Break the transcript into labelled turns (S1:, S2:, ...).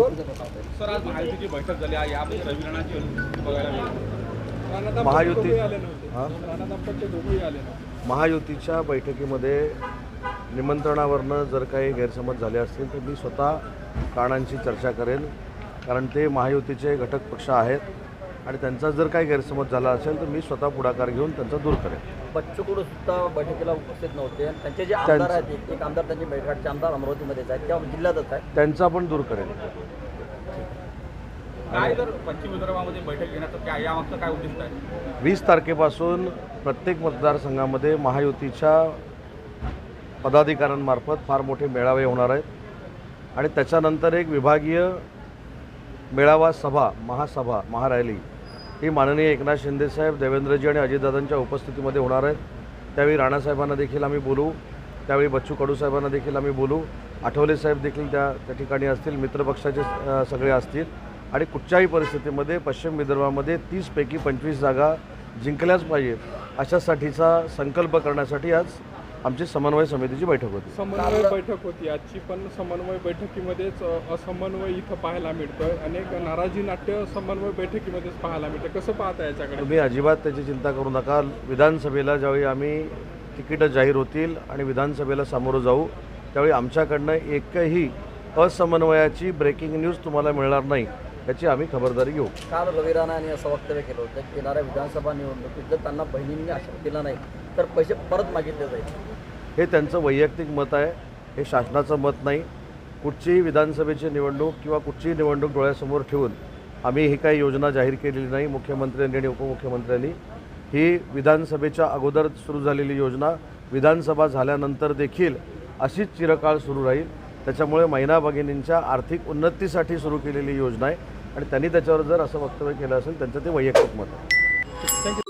S1: Sir आज महायुतीची बैठक झाली आहे. यामध्ये रवी राणाची अनुपस्थिती बघायला मिळाली.
S2: महायुती महायुतीच्या बैठकीमध्ये निमंत्रणावरनं जर काही गैरसमज झाले असतील तर मी स्वतः कारणांची चर्चा करेन कारण ते महायुतीचे घटक पक्ष आहेत. आणि त्यांचा जर काही गैरसमज झाला असेल तर मी स्वतः पुढाकार घेऊन त्यांचा दूर करेन.
S3: बच्चू कडू सुद्धा बैठकीला उपस्थित नव्हते. आणि त्यांचे जे आमदार आहेत एक- एक आमदार त्यांचे मेळघाटचे आमदार अमरावतीमध्येच आहेत किंवा जिल्ह्यातच आहेत.
S2: त्यांचा पण दूर करेन.
S1: काय जर पश्चिम विदर्भामध्ये बैठक घेण्याचं काय यामागचं काय उद्दिष्ट आहे?
S2: वीस तारखेपासून प्रत्येक मतदारसंघामध्ये महायुतीच्या पदाधिकाऱ्यांमार्फत फार मोठे मेळावे होणार आहेत. आणि त्याच्यानंतर एक विभागीय मेळावा सभा महासभा महारॅली ही माननीय एकनाथ शिंदेसाहेब देवेंद्रजी आणि अजितदादांच्या उपस्थितीमध्ये होणार आहेत. त्यावेळी राणासाहेबांना देखील आम्ही बोलू. त्यावेळी बच्चू कडू साहेबांना देखील आम्ही बोलू. आठवले साहेब देखील त्या त्या ठिकाणी असतील मित्रपक्षाचे सगळे असतील. आणि कुठच्याही परिस्थितीमध्ये पश्चिम विदर्भामध्ये तीसपैकी पंचवीस जागा जिंकल्याच पाहिजेत. अशासाठीचा संकल्प करण्यासाठी आज आमची समन्वय समितीची बैठक होती.
S4: समन्वय बैठक होती. आजची पण समन्वय बैठकीमध्येच असमन्वय इथं पाहायला मिळतोय. अनेक नाराजी नाट्य समन्वय बैठकीमध्येच पाहायला मिळतं कसं पाहता याच्याकडे?
S2: तुम्ही अजिबात त्याची चिंता करू नका. विधानसभेला ज्यावेळी आम्ही तिकीटं जाहीर होतील आणि विधानसभेला सामोरं जाऊ त्यावेळी आमच्याकडनं एकही असमन्वयाची ब्रेकिंग न्यूज तुम्हाला मिळणार नाही. याची आम्ही खबरदारी घेऊ.
S3: काल रवी राणा यांनी असं वक्तव्य केलं होतं की येणाऱ्या विधानसभा निवडणुकीत जर त्यांना बहिणींनी आश्रय दिला नाही तर पैसे परत मागितले जाईल.
S2: हे त्यांचं वैयक्तिक मत आहे हे शासनाचं मत नाही. कुठचीही विधानसभेची निवडणूक किंवा कुठचीही निवडणूक डोळ्यासमोर ठेवून आम्ही ही काही योजना जाहीर केलेली नाही मुख्यमंत्र्यांनी आणि उपमुख्यमंत्र्यांनी. ही विधानसभेच्या अगोदर सुरू झालेली योजना विधानसभा झाल्यानंतर देखील अशीच चिरकाळ सुरू राहील. त्याच्यामुळे महिला भगिनींच्या आर्थिक उन्नतीसाठी सुरू केलेली योजना आहे. आणि त्यांनी त्याच्यावर जर असं वक्तव्य केलं असेल त्यांचं ते वैयक्तिक मत आहे.